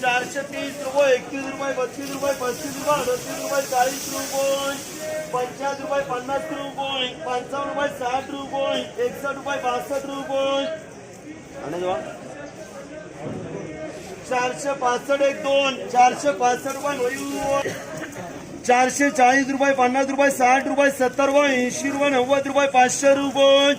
चारशे तीस रुपये एकतीस रुपये बत्तीस रुपये पस्तीस रुपये अडतीस रुपये चाळीस रुपये पंचाळीस रुपये पन्नास रुपये पंचावन्न रुपये साठ रुपये एकसष्ट रुपये बासष्ट रुपये. चारशे पासष्ट एक दोन चारशे पासष्ट रुपये चारशे चाळीस रुपये पन्नास रुपये साठ रुपये सत्तर रुपये ऐंशी रुपये नव्वद रुपये पाचशे रुपये.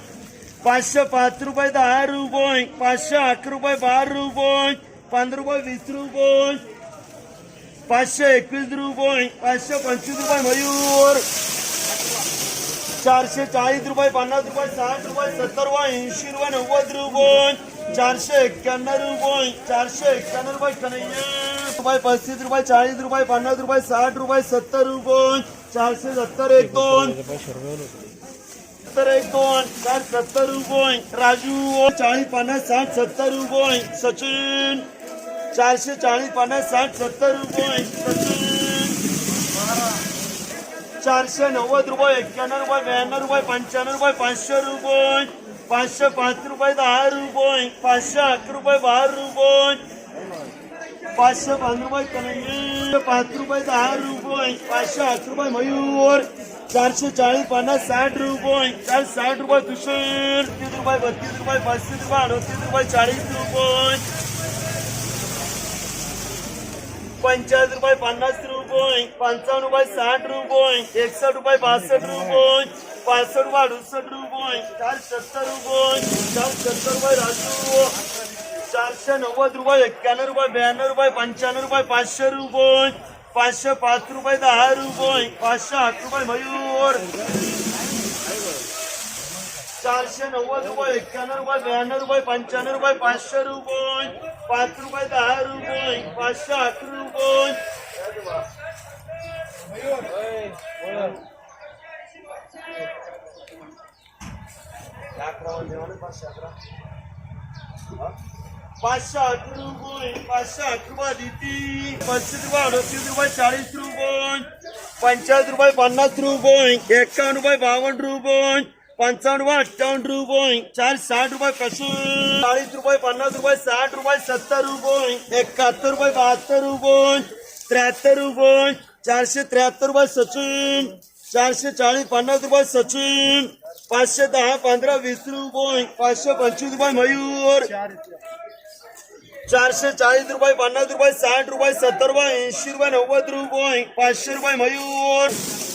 पाचशे पाच रुपये दहा रुपये. पाचशे अकरा रुपये बारा रुपये. पंधरा रुपये वीस रुपये पाचशे एकवीस रुपये पाचशे पंचवीस रुपये मयूर चारशे चाळीस रुपये पन्नास रुपये साठ रुपये सत्तर रुपये ऐंशी रुपये नव्वद रुपये चारशे एक्क्याण्णव रुपये चारशे एक्क्याण्णव रुपये कन्हैया रुपये पस्तीस रुपये चाळीस रुपये पन्नास रुपये साठ रुपये सत्तर रुपये चारशे सत्तर एक दोन सत्तर एक दोन चार सत्तर रुपये राजू चाळीस पन्नास साठ सत्तर रुपये सचिन। चारशे चाळीस पन्नास साठ सत्तर रुपये सचिन चारशे नव्वद रुपये एक्क्याण्णव रुपये ब्याण्णव रुपये पंच्याण्णव रुपये पाचशे रुपये पाचशे पाच रुपये दहा रुपये पाचशे अकरा रुपये बारा रुपये पाचशे पंधरा रुपये कन्हैया पाच रुपये दहा रुपये पाचशे अकरा रुपये मयूर चारशे चाळीस पन्नास साठ रुपये चार साठ रुपये तुषार तीस रुपये बत्तीस रुपये पस्तीस रुपये अडतीस रुपये चाळीस पंचाहत्तर पंचाळीस रुपये पन्नास रुपये पंचावन्न रुपये साठ रुपये एकसष्ट रुपये बासष्ट रुपये पासष्ट रुपये अडुसष्ट रुपये चार सत्तर रुपये चार सत्तर रुपये राजू चारशे नव्वद रुपये एक्क्याण्णव रुपये ब्याण्णव रुपये पंच्याण्णव रुपये पाचशे रुपये पाचशे पाच रुपये दहा रुपये पाचशे आठ रुपये मयूर. चारशे नव्वद रुपये एक्क्याण्णव रुपये ब्याण्णव रुपये पंच्याण्णव रुपये पाचशे रुपये. पाच रुपये दहा रुपये पाचशे अकरा रुपये पाचशे अकरा रुपये पाचशे अकरा रुपये देती पस्तीस रुपये अडतीस रुपये चाळीस रुपये पंचाळीस रुपये पन्नास रुपये एक्कावन्न रुपये बावन्न रुपये पंचावन्न रुपये अठ्ठावन्न रुपये चार साठ रुपये पासून चाळीस रुपये पन्नास रुपये साठ रुपये सत्तर रुपये एकाहत्तर रुपये बहात्तर रुपये त्र्याहत्तर रुपये चारशे त्र्याहत्तर रुपये सचिन चारशे चाळीस पन्नास रुपये सचिन पाचशे दहा पंधरा वीस रुपये पाचशे पंचवीस रुपये मयूर चारशे चाळीस रुपये पन्नास रुपये साठ रुपये सत्तर रुपये ऐंशी रुपये नव्वद रुपये पाचशे रुपये मयूर.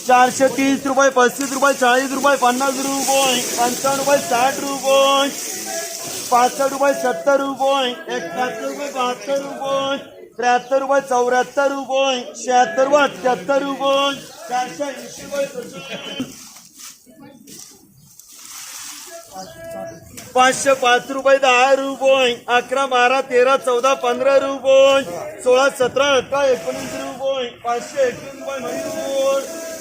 चारशे तीस रुपये पस्तीस रुपये चाळीस रुपये पन्नास रुपये पंचावन्न रुपये साठ रुपये पासष्ट रुपये सत्तर रुपये एकाहत्तर रुपये बहात्तर रुपये त्र्याहत्तर रुपये चौऱ्याहत्तर रुपये शहात्तर रुपये अठ्ठ्याहत्तर रुपये चारशे ऐंशी रुपये पाचशे पाच रुपये दहा रुपये अकरा बारा तेरा चौदा पंधरा रुपये सोळा सतरा अठरा एकोणीस रुपये पाचशे एकवीस रुपये.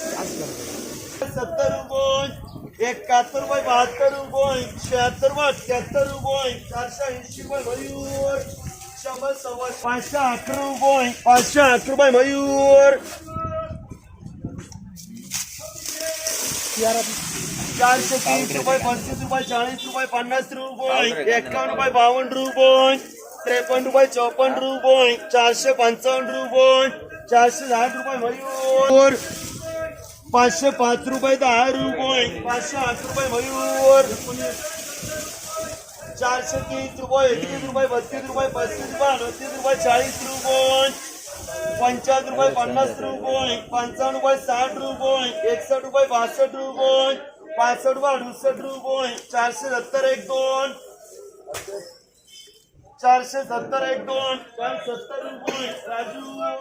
सत्तर रुपये एकाहत्तर रुपये बहात्तर रुपये शहात्तर रुपये अठ्ठ्याहत्तर रुपये चारशे ऐंशी रुपये मयूर. शंभर सव्वा पाचशे अकरा रुपये पाचशे अकरा रुपये मयूर. चारशे तीस रुपये पस्तीस रुपये चाळीस रुपये पन्नास रुपये एकावन्न रुपये बावन्न रुपये त्रेपन्न रुपये चौपन्न रुपये चारशे पंचावन्न रुपये चारशे साठ रुपये मयूर. पाचशे पाच रुपये दहा रुपये पाचशे आठ रुपये मयूर. चारशे तीस रुपये एकतीस रुपये बत्तीस रुपये पस्तीस रुपये अडतीस रुपये चाळीस रुपये. पंचाहत्तर रुपये पन्नास रुपये. पंचावन्न रुपये साठ रुपये. एकसष्ट रुपये बासष्ट रुपये. पासष्ट रुपये अडुसष्ट रुपये. चारशे सत्तर एक दोन. चारशे सत्तर एक दोन. सत्तर रुपये. राजू.